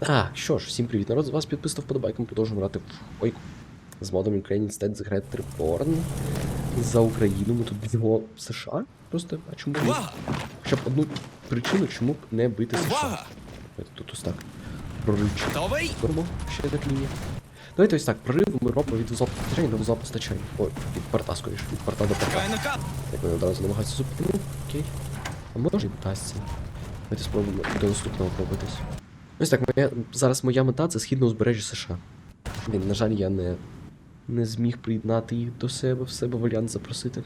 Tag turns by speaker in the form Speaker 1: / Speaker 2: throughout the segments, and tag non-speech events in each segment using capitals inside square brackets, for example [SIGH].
Speaker 1: Так, що ж, всім привіт, народ, з вас підписав вподобайком, продовжуємо грати в ойку. З модом Ukrainian State Great Reborn. За Україну ми тут б'ємо США. Просто, а чому б! Хоча б одну причину, чому б не бити США. Давайте тут ось так. Прорив? Робимо ще одна лінія. Давайте ось так, прорив ми робимо від вузла постачання до вузла постачання. Ой, від порта скоріше, від порта до порта. Як вони одразу намагаються зупинити, окей. А може і вдасться. Давайте спробуємо до наступного пробитись. Ось так, моя, зараз моя мета це східне узбережжя США. Блін, на жаль, я не, не зміг приєднати їх до себе, в себе варіант запросити.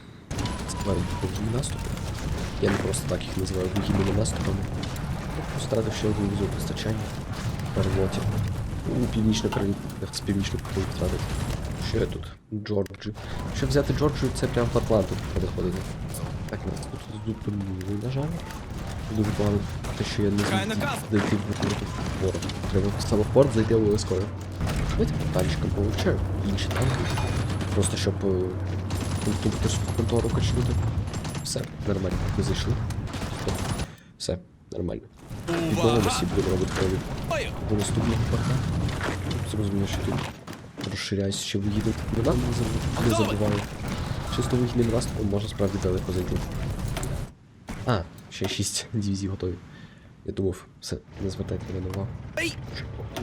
Speaker 1: Це вугільні наступи. Я не просто так їх називаю вугільними наступами. Втратив ще один вузол постачання. Перелоті. У північну Кароліну, з північну Кароліну втратив. Що я тут? Джорджі. Щоб взяти Джорджію, це прям в Атланту переходити. Так, нас тут зупинили, на жаль. Дуже погано те, що я не зміг зайти в. Треба саме в порт зайти обов'язково. Давайте танчиком повивчаю. Інші танки. Просто щоб е, конструкторську контору качнути. Все, нормально. Ми зайшли. Все, нормально. Відомо
Speaker 2: Увага!
Speaker 1: всі будемо робити крові до наступного порта. Зрозуміло, що тут розширяюсь ще виїду. Не забу- не забуваю. Чисто вигідним наступом можна справді далеко зайти. А, ще 6 [LAUGHS] дивізій готові. Я думав, все, не звертайте мене увагу.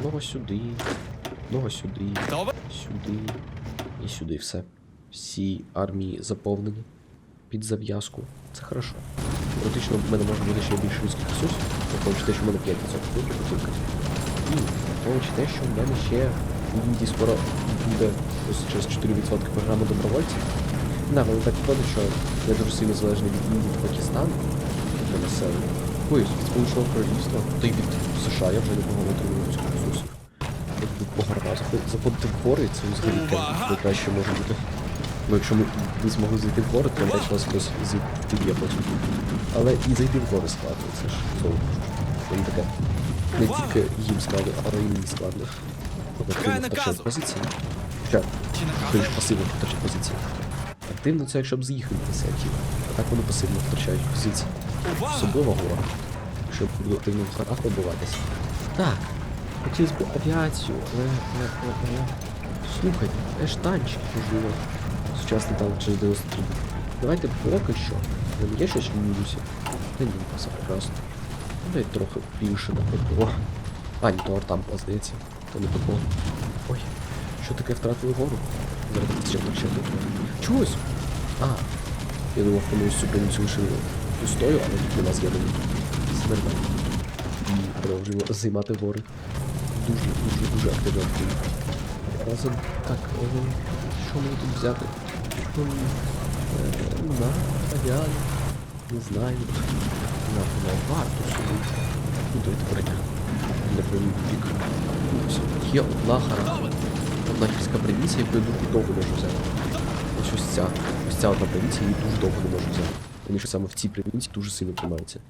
Speaker 1: Нога сюди, нога сюди, сюди і сюди все. Всі армії заповнені під зав'язку. Це хорошо. Теоретично в мене може бути ще більше людських ресурсів, враховуючи те, що в мене 5% тільки. І враховуючи те, що в мене ще в Індії скоро буде ось через 4% програми добровольців. Да, воно так виходить, що я дуже сильно залежний від Індії та Пакистану для населення. Ой, від Сполученого Королівства, та й від США я вже непогано отримую людських ресурсів. От тут погорна заходити в гори, це взагалі найкраще може бути. Ну, якщо ми ви змогли зайти в гори, то бачить вас хтось зіб'є потім. Але і зайти в гори складно, це ж знову. Воно таке. Не тільки їм складно, але й мені складно. Тобто позиції. Хоча,
Speaker 2: Чи
Speaker 1: хтось пасивно втрачає позиції. Активно це якщо б з'їхали ініціативу. А так вони пасивно втрачають позиції. Особливо гора. Буду активно в горах побиватися. Так. Хотілося б авіацію, але, але, але, але. Слухайте, це ж танчик, можливо. Сучасний танк через 93. Давайте поки що. Там є щось в мінусі? Та ні, все прекрасно. Дай трохи більше на ППО. А, ні, то там здається. То не ППО. Ой, що таке втратили гору? Зараз ще втрачати. Чогось? А, я думав, ось цю лишили пустою, але тут нема з'єднання. Все нормально. І продовжуємо займати гори. Дуже, дуже, дуже активно. Разом так, о, що мені тут взяти? Е, На, авіан, не знаю. На, на варту собі. Ну, давайте. Для броні пік. Є одна хара. Одна гірська провінція, яку я дуже довго можу взяти. Ось ось ця. Ось одна провінція, її дуже довго не можу взяти. Вони що саме в цій провінції дуже сильно тримаються.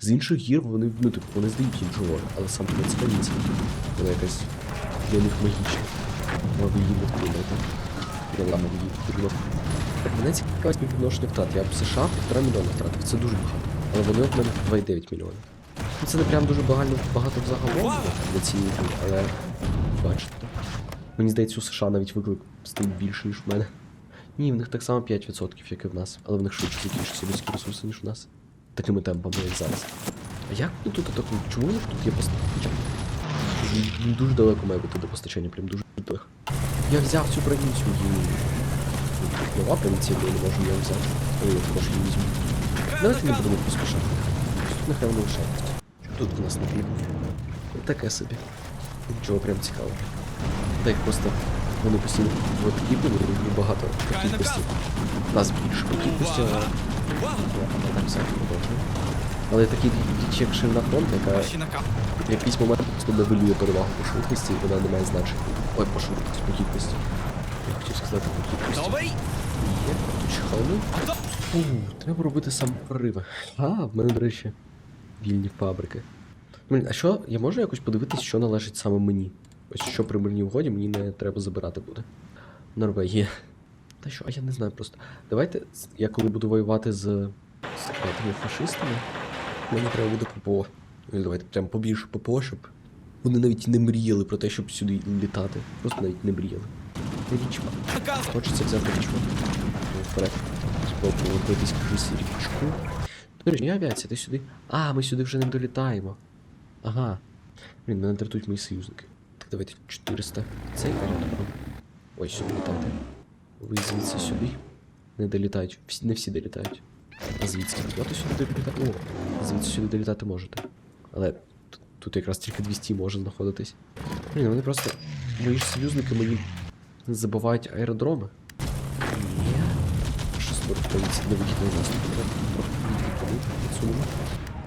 Speaker 1: З інших гір вони, ну, типу, вони здають інші гори, але сам ця провінція, вона якась для них магічна. Можна її не втримати. Я ладно, її втримати. Мене цікавить відношення втрат. Я в США півтора мільйона втратив, це дуже багато. Але вони от мене 2,9 мільйона. Ну, Це не прям дуже багато, багато взагалом для цієї гри, але бачите. Мені здається, у США навіть виклик стоїть більше, ніж в мене. Ні, в них так само 5%, як і в нас, але в них швидше закінчуються людські ресурси, ніж у нас. Такими темпами, як зараз. А як вони тут атакують? Чому них тут є постачання? Дуже далеко має бути до постачання, прям дуже далеко. Я взяв цю провінцію і... Нова провінція, я не можу її взяти. Ой, я також її візьму. Давайте не будемо поспішати. Тут нехай воно лишається. Тут у нас не потрібно? Таке собі. Нічого прям цікавого. Та їх просто вони постійно в кіпили і багато кількості. Нас більше по кількості, але так само продовжую. Але такі річ, як ширина фронту, яка в якийсь момент просто нивелює перевагу по швидкості, і вона не має значення. Ой, по швидкості, по кількості. Я хотів сказати по кількості. Є, тут ще. Фу, треба робити сам прориви. А, в мене, до речі, вільні фабрики. Блін, а що, я можу якось подивитись, що належить саме мені? Ось що при мирній угоді мені не треба забирати буде. Норвегія. Та що, а я не знаю просто. Давайте, я коли буду воювати з, тими фашистами, мені треба буде ППО. Ну, давайте прям побільше ППО, щоб Вони навіть не мріяли про те, щоб сюди літати. Просто навіть не мріяли. Річка. Хочеться взяти річку. Ну, Вперед. Спробуємо битись крізь річку. До речі, авіація, ти сюди. А, ми сюди вже не долітаємо. Ага. Блін, мене дратують мої союзники. Давайте 400. Цей аеродром. Ой, сюди літайте. Ви звідси сюди. Не долітають. Всі, не всі долітають. А звідси можете сюди долітати? О, звідси сюди долітати можете. Але тут, тут якраз тільки 200 може знаходитись. Блін, вони просто. Мої ж союзники мені забувають аеродроми. Ні. Що скоро поліція не вихід на нас.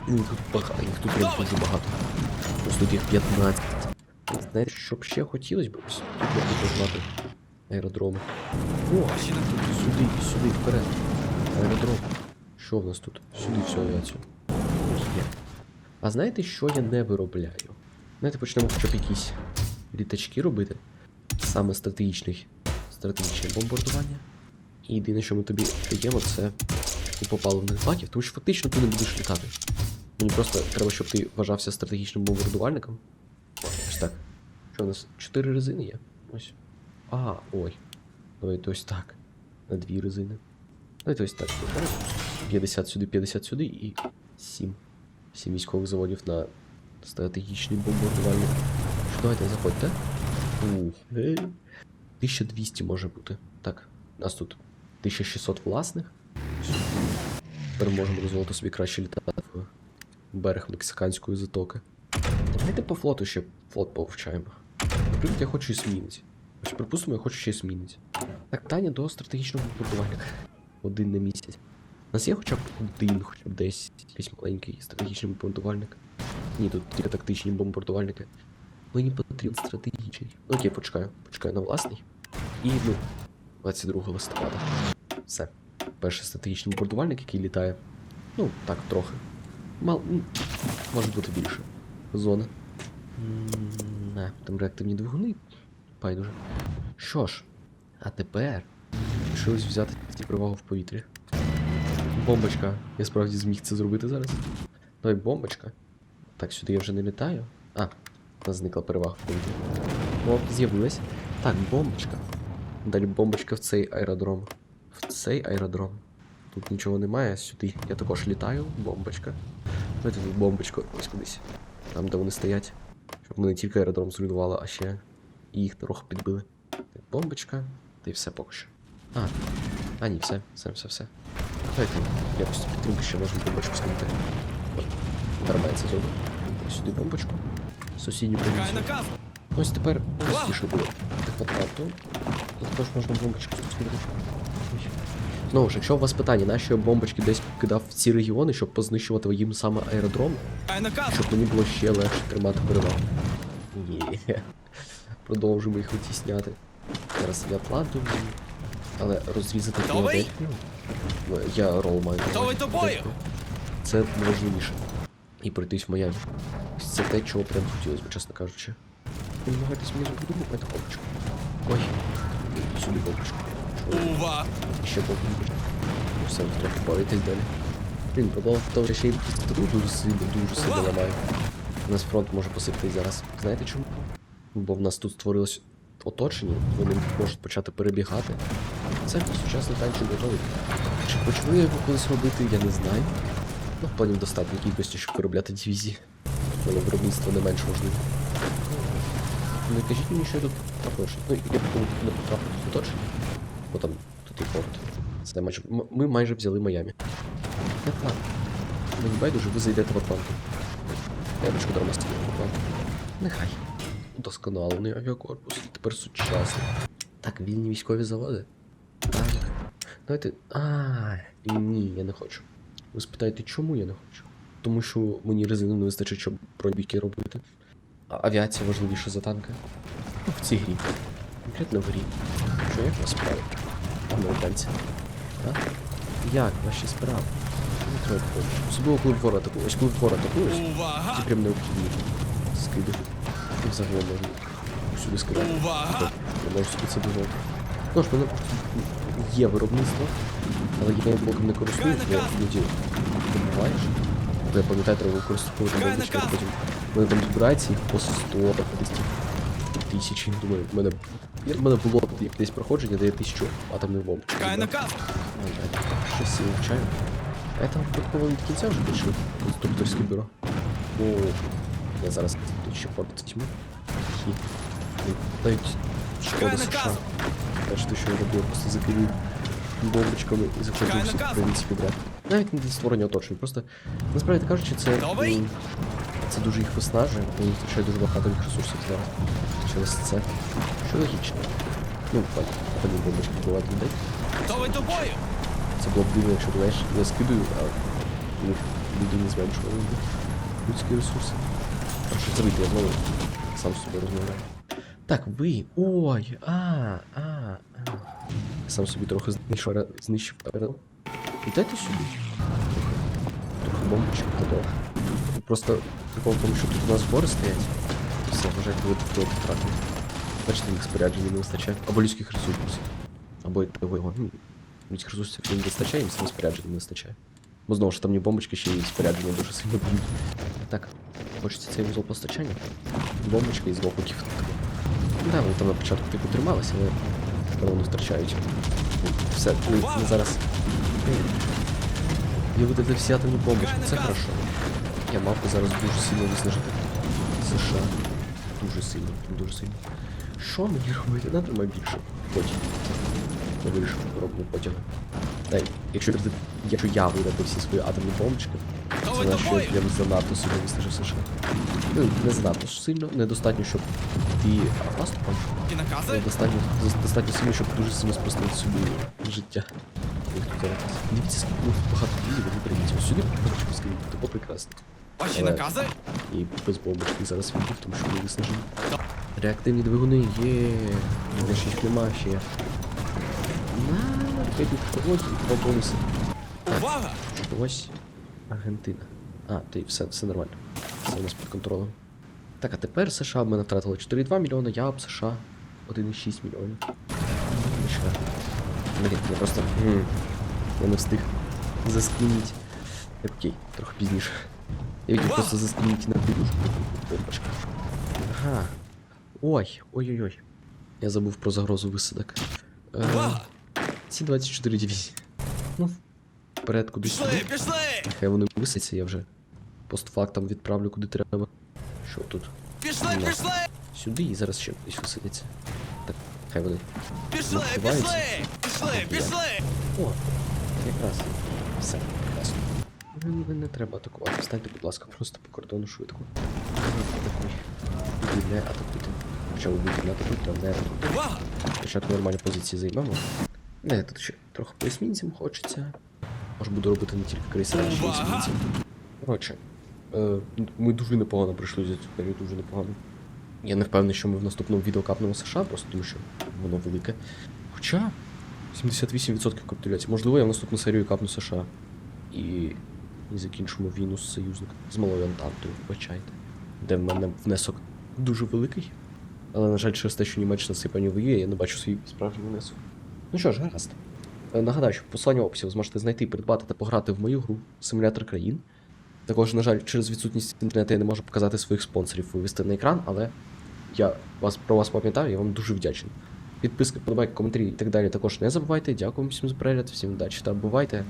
Speaker 1: Трохи тут багато, їх тут прям дуже багато. Просто тут їх 15. Знаєте, що б ще хотілося б? Ось Тут аеродроми. О, сюди, сюди, вперед. Аеродром. Що в нас тут? Сюди всю авіацію. Є. А знаєте, що я не виробляю? Знаєте, почнемо хоча б якісь літачки робити. Саме стратегічний. Стратегічне бомбардування. І єдине, що ми тобі даємо, це купа паливних баків, тому що фактично ти не будеш літати. Мені просто треба, щоб ти вважався стратегічним бомбардувальником. Що у нас? Чотири резини є? Ось. А, ой. Давайте ось так. На дві резини. Давайте ось так. 50 сюди, 50 сюди і 7. 7 військових заводів на стратегічний бомбардувальник. Що, давайте заходьте. Ух, 1200 може бути. Так, нас тут 1600 власних. Тепер можемо дозволити собі краще літати в берег мексиканської затоки. Давайте по флоту ще флот повчаємо. Наприклад, я хочу змінити. Ось, припустимо, я хочу ще змінити. Так, Таня до стратегічного бомбардувальника. Один на місяць. У нас є хоча б один, хоча б десь якийсь маленький стратегічний бомбардувальник. Ні, тут тільки тактичні бомбардувальники. Мені потрібен стратегічний. Окей, почекаю. Почекаю на власний. І ну, 22 листопада. Все. Перший стратегічний бомбардувальник, який літає. Ну, так, трохи. Мал... Може бути більше. Зона. Не, там реактивні двигуни. Байдуже. Що ж, а тепер лишилось взяти перевагу в повітрі. Бомбочка. Я справді зміг це зробити зараз. Давай бомбочка. Так, сюди я вже не літаю. А, у нас зникла перевага в повітрі. О, з'явилась. Так, бомбочка. Далі бомбочка в цей аеродром. В цей аеродром. Тут нічого немає, сюди я також літаю, бомбочка. Давайте тут бомбочку ось кудись. Там, де вони стоять. Щоб ми не тільки аеродром зруйнували, а ще і їх трохи підбили. Так, бомбочка, та й все поки що. А, а ні, все, все, все, все. Давайте якось підтримки ще можемо бомбочку скинути. Тарбається зробив. Сюди бомбочку. Сусідню провінцію. Ось тепер простіше буде. Так от Також можна бомбочку скинути. Знову ж, якщо у вас питання, я бомбочки десь кидав в ці регіони, щоб познищувати їм саме аеродром, щоб мені було ще легше тримати перевагу. Ні. Продовжимо їх витісняти. Зараз я плату, але розрізати? Філадельфію. Ну, Я рол маю. Це важливіше. І пройтись в Майамі. Це те, чого прям хотілося б, чесно кажучи. Ви намагаєтесь мені мати бомбочку. Ой, сюди бомбочку.
Speaker 2: Увага.
Speaker 1: Ще бомбочку. Все, трохи боритесь далі. Блін, проблема в тому, що ще й дуже сильно, дуже сильно ламаю. У нас фронт може посипатись зараз. Знаєте чому? Бо в нас тут створилось оточення, вони можуть почати перебігати. Це сучасний танчик готовий. Чи почну я його колись робити, я не знаю. Ну, в плані в достатній кількості, щоб виробляти дивізії. Але виробництво не менш важливе. Не кажіть мені, що я тут також. Ну, я не потрапив в оточення. Бо там тут і порт. Це майже. Ми майже взяли Майамі. Не так. Мені байдуже, ви зайдете в Атланту. Я бачу дорога в Атланту. Нехай. Удосконалений авіакорпус. Тепер сучасний. Так, вільні військові заводи. Давайте. А, ні, я не хочу. Ви спитаєте, чому я не хочу? Тому що мені резину не вистачить, щоб пробіки робити. А авіація важливіша за танки. В цій грі. Конкретно в грі. Що як вас справи? Американці. А? Як ваші справи? Не треба допомогти. Особливо, коли вгора атакує. Ось коли вгора атакуєш, це прям необхідні скиди. І взагалі можна сюди скидати. Я можу собі це дозволити. Ну ж, мене є виробництво, але я його блоком не користуюсь, бо іноді добуваєш. Бо я пам'ятаю, треба використовувати
Speaker 2: наказ.
Speaker 1: потім мене там збирається їх по 100, десь тисячі. Думаю, в мене, в мене було як десь проходження, де є тисячу атомних бомб.
Speaker 2: Чекай наказ.
Speaker 1: Ой, блядь, Щось звичайно. А я там випадково від кінця вже пішов. Конструкторське бюро. О, я зараз тут ще фото тьму. І навіть шкода
Speaker 2: Чекай
Speaker 1: США.
Speaker 2: наказу.
Speaker 1: Бачите, що я роблю, просто закидую бомбочками і заходжу
Speaker 2: Чекай
Speaker 1: всіх
Speaker 2: наказу.
Speaker 1: провінцій підряд. Навіть не для створення оточень, просто насправді кажучи, це,
Speaker 2: Готовий?
Speaker 1: м, Це дуже їх виснажує, вони втрачають дуже багато їх ресурсів зараз. Через це. Що логічно. Ну, так, тоді бомбочки вбивати людей.
Speaker 2: Готовий до бою.
Speaker 1: Це було б дивно, якщо знаєш, я скидаю, а ну, людині зменшували людські ресурси. А що це я знову сам з собою розмовляю. Так, ви. Ой, а, а, а. Сам собі трохи знищив, знищив передал. Дайте сюди. Трохи, бомбочок та до. Просто прикол в тому, що тут у нас гори стоять. І все, вважайте, ви тут втратили. Бачите, їх спорядження не вистачає. Або людських ресурсів. Або й того його. Ну, людських ресурсів не вистачає, їм саме спорядження не вистачає. Бо знову ж там не бомбочки, ще й спорядження дуже сильно б'ють. Так, хочеться цей вузол постачання. Бомбочка і з боку кіфт. Ну да, вони там на початку типу трималися, але тепер вони втрачають. Ну, Все, ми, ми зараз. Я видати всі атомні бомбочки, це хорошо. Я мав зараз дуже сильно виснажити США. Дуже сильно, дуже сильно. Що мені робити? Натримай більше. Потім. Я вирішив робимо потяг. Та, якщо, якщо я видати всі свої атомні бомбочки, це значить, що я не занадто сильно виснажив США. Ну, не занадто сильно, недостатньо, щоб ти наступом. Достатньо, достатньо сильно, щоб дуже сильно спростити собі життя. Дивіться, скільки ну, багато білів, вони прийдуть. Сюди бомбочку скинуть, то прекрасно.
Speaker 2: Ваші
Speaker 1: Але-
Speaker 2: накази.
Speaker 1: І без бомбочки зараз відбув, тому що вони виснажені. Реактивні двигуни є. Але ще їх нема ще. На, п'ять технологій, два бонуси.
Speaker 2: Увага!
Speaker 1: Ось Аргентина. А, ти все, все нормально. Все у нас під контролем. Так, а тепер США в мене втратили 4,2 мільйона, я об США 1,6 мільйонів. Блін, я просто. Я не встиг заскрініть. Е, Окей, трохи пізніше. Я хотів просто заскрініть на. Бомбочка. Ага. Ой, ой-ой-ой. Я забув про загрозу висадок. Е, ці 24 дивізії. Ну, вперед кудись
Speaker 2: Пішли, пішли!
Speaker 1: Нехай вони висяться, я вже постфактом відправлю куди треба. Що тут?
Speaker 2: Пішли,
Speaker 1: Ну.
Speaker 2: пішли!
Speaker 1: Сюди і зараз ще кудись висадяться. Так, хай вони.
Speaker 2: Пішли, пішли! Пішли, пішли!
Speaker 1: О, якраз. Все, прекрасно. Не, треба атакувати. Встаньте, будь ласка, просто по кордону швидко. Атакуй. Не атакуйте. Хоча ви будете не атакуйте, а не атакуйте. Спочатку нормальні позиції займемо. Не, тут ще трохи по есмінцям хочеться. Може буду робити не тільки крейсери, а ще есмінців. Коротше, е, ми дуже непогано пройшли за цю серію, дуже непогано. Я не впевнений, що ми в наступному відео капнемо США, просто тому що воно велике. Хоча 78% капітуляції. Можливо, я в наступну серію капну США. І, і закінчимо війну з союзником. З малою Антантою, вибачайте. Де в мене внесок дуже великий. Але, на жаль, через те, що Німеччина Японією воює, я не бачу свій справжній внесок. Ну що ж, гаразд. Е, Нагадаю, що в описі ви зможете знайти, придбати та пограти в мою гру Симулятор країн. Також, на жаль, через відсутність інтернету я не можу показати своїх спонсорів вивести на екран, але я вас про вас пам'ятаю, я вам дуже вдячний. Підписки, подобайки, коментарі і так далі також не забувайте. Дякую всім за перегляд, всім удачі та бувайте.